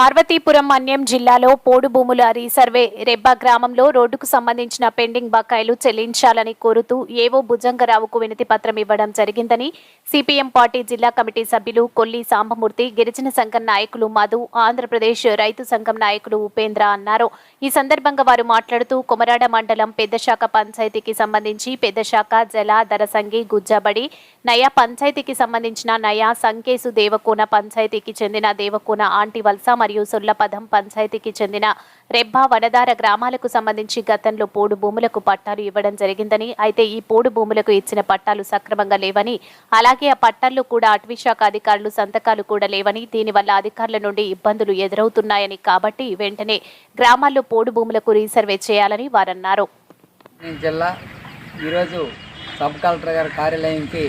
పార్వతీపురం మన్యం జిల్లాలో పోడు భూముల రీసర్వే రెబ్బా గ్రామంలో రోడ్డుకు సంబంధించిన పెండింగ్ బకాయిలు చెల్లించాలని కోరుతూ ఏవో భుజంగరావుకు వినతి పత్రం ఇవ్వడం జరిగిందని సిపిఎం పార్టీ జిల్లా కమిటీ సభ్యులు కొల్లి సాంబమూర్తి గిరిజన సంఘం నాయకులు మధు ఆంధ్రప్రదేశ్ రైతు సంఘం నాయకులు ఉపేంద్ర అన్నారు. ఈ సందర్భంగా వారు మాట్లాడుతూ కొమరాడ మండలం పెద్దశాఖ పంచాయతీకి సంబంధించి పెద్దశాఖ జల దరసంగి గుజ్జబడి నయా పంచాయతీకి సంబంధించిన నయా సంకేసు దేవకోన పంచాయతీకి చెందిన దేవకోన ఆంటి వలస మరియు సుల్లపదం పంచాయతీకి చెందిన రెబ్బా వనదార గ్రామాలకు సంబంధించి గతంలో పోడు భూములకు పట్టాలు ఇవ్వడం జరిగిందని అయితే ఈ పోడు భూములకు ఇచ్చిన పట్టాలు సక్రమంగా లేవని అలాగే ఆ పట్టాల్లో కూడా అటవీ శాఖ అధికారులు సంతకాలు కూడా లేవని దీనివల్ల అధికారుల నుండి ఇబ్బందులు ఎదురవుతున్నాయని కాబట్టి వెంటనే గ్రామాల్లో పోడు భూములకు రీసర్వే చేయాలని వారన్నారు. జిల్లా ఈరోజు సబ్ కలెక్టర్ గారి కార్యాలయంకి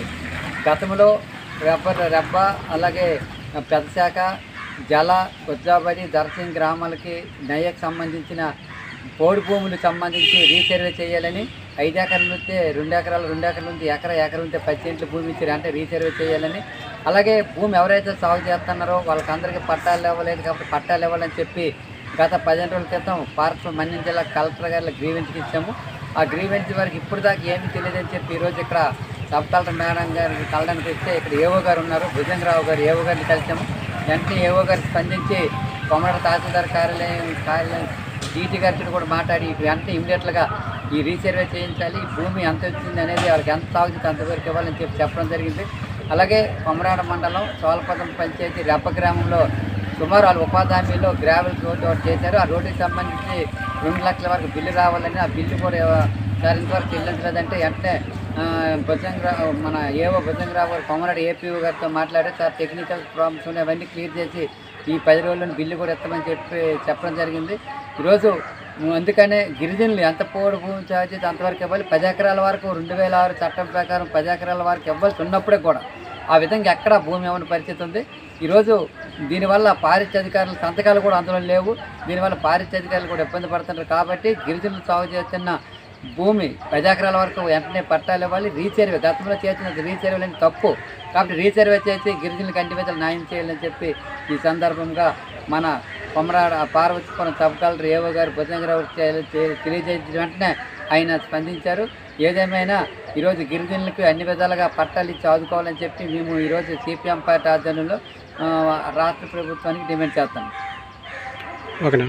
గతంలో రెబ్బ రెబ్బ అలాగే పెద్ద శాఖ జల గుజ్జాబడి దర్శన్ గ్రామాలకి నయకు సంబంధించిన పోడు భూములకు సంబంధించి రీసర్వే చేయాలని ఐదు ఎకరాలు ఉంటే రెండు ఎకరాలు రెండు ఎకరాలు ఉంటే ఎకరా ఎకరం ఉంటే పది సెంట్లు భూమి ఇచ్చారు. అంటే రీసర్వే చేయాలని. అలాగే భూమి ఎవరైతే సాగు చేస్తున్నారో వాళ్ళకందరికీ పట్టాలు ఇవ్వలేదు కాబట్టి పట్టాలు ఇవ్వాలని చెప్పి గత పదిహేను రోజుల క్రితం పార్క్ మన్యం జిల్లా కలెక్టర్ గారి గ్రీవెన్స్కి ఇచ్చాము. ఆ గ్రీవెన్స్ వరకు ఇప్పుడు దాకా ఏమీ తెలియదని చెప్పి ఈరోజు ఇక్కడ సబ్ కలెక్టర్ మేడం గారికి కలడానికి వస్తే ఇక్కడ ఏవో గారు ఉన్నారు. భుజంగరావు గారు ఏవో గారిని కలిసాము. వెంటనే ఏవో గారు స్పందించి కొమరడ తహసీల్దార్ కార్యాలయం కార్యాలయం డీటీ గారితో కూడా మాట్లాడి వెంటనే ఇమీడియట్గా ఈ రీసర్వే చేయించాలి ఈ భూమి ఎంత వచ్చింది అనేది వాళ్ళకి ఎంత తాగుతుంది అంతవరకు ఇవ్వాలని చెప్పి చెప్పడం జరిగింది. అలాగే కొమరాడ మండలం చోలపదం పంచాయతీ రెప్ప గ్రామంలో సుమారు వాళ్ళు ఉపాధి హామీలో గ్రావెల్ రోడ్డు ఒకటి చేశారు. ఆ రోడ్డుకి సంబంధించి రెండు లక్షల వరకు బిల్లు రావాలని ఆ బిల్లు కూడా సార్ ఇంతవరకు చెల్లించలేదంటే వెంటనే ఆ, మన ఏవో భుజంగరావు గారు కొమరాడు ఏపీఓ గారితో మాట్లాడి సార్ టెక్నికల్ ప్రాబ్లమ్స్ ఉన్నాయి అవన్నీ క్లియర్ చేసి ఈ పది రోజుల్లో బిల్లు కూడా ఎత్తమని చెప్పి చెప్పడం జరిగింది. ఈరోజు అందుకనే గిరిజనులు ఎంత పోడు భూమి చార్జీ అంతవరకు ఇవ్వాలి. పది ఎకరాల వరకు రెండు వేల ఆరు చట్టం ప్రకారం పది ఎకరాల వరకు ఇవ్వాల్సి ఉన్నప్పుడే కూడా ఆ విధంగా ఎక్కడ భూమి ఇవ్వని పరిస్థితి ఉంది. ఈరోజు దీనివల్ల పారిశ్య అధికారుల సంతకాలు కూడా అందులో లేవు. దీనివల్ల పారిశ్య అధికారులు కూడా ఇబ్బంది పడుతున్నారు. కాబట్టి గిరిజనులు సాగు చేస్తున్న భూమి పది ఎకరాల వరకు వెంటనే పట్టాలు ఇవ్వాలి. రీసర్వే గతంలో చేసిన రీసర్వే లేని తప్పు. కాబట్టి రీసర్వే చేసి గిరిజనులకు అన్ని విధాలు న్యాయం చేయాలని చెప్పి ఈ సందర్భంగా మన కొమరాడ పార్వతీపురం సబ్ కలెక్టర్ ఏవో గారు భుజంగరావు తెలియజేసిన వెంటనే ఆయన స్పందించారు. ఏదేమైనా ఈరోజు గిరిజనులకు అన్ని విధాలుగా పట్టాలు ఇచ్చి ఆదుకోవాలని చెప్పి మేము ఈరోజు సిపిఎం పార్టీ ఆధ్వర్యంలో రాష్ట్ర ప్రభుత్వానికి డిమాండ్ చేస్తాం ఓకేనా?